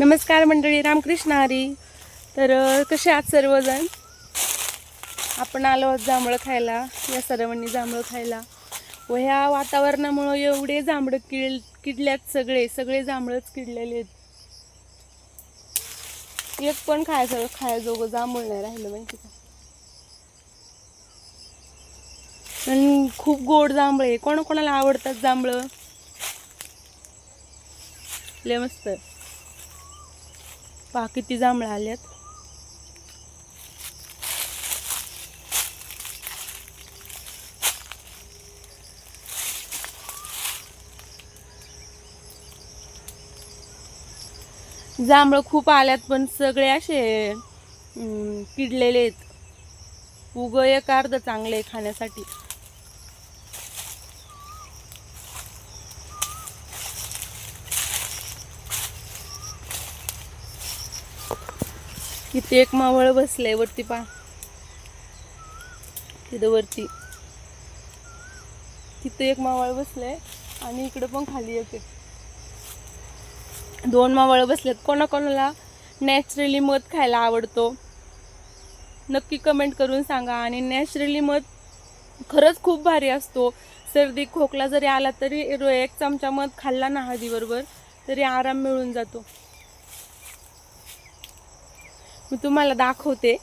नमस्कार मंडळी रामकृष्ण हरी. तर कसे आहात सर्वजण? आपण आलो आहोत जांभळं खायला या सर्वांनी जांभळं खायला. व ह्या वातावरणामुळं एवढे जांभळं किड किडल्यात सगळे सगळे जांभळंच किडलेले आहेत. एक पण खायचं खायजोगं जांभूळ नाही राहिलं माहिती का? आणि खूप गोड जांभळे आहे. कोणाकोणाला आवडतात जांभळं? लय मस्त. पहा किती जांभळं आल्यात जांभळं खूप आल्यात पण सगळे असे किडलेले आहेत. उग एक अर्ध चांगले खाण्यासाठी. इथे एक मावळ बसलंय वरती पा तिथं वरती. तिथं एक मावळ बसलंय आणि इकडं पण खाली येते दोन मावळ बसलेत. कोणाकोणाला नॅचरली मध खायला आवडतो? नक्की कमेंट करून सांगा. आणि नॅचरली मध खरंच खूप भारी असतो. सर्दी खोकला जरी आला तरी रो- एक चमचा मध खाल्ला ना हळदीबरोबर तरी आराम मिळून जातो. मी तुम्हाला दाखवते.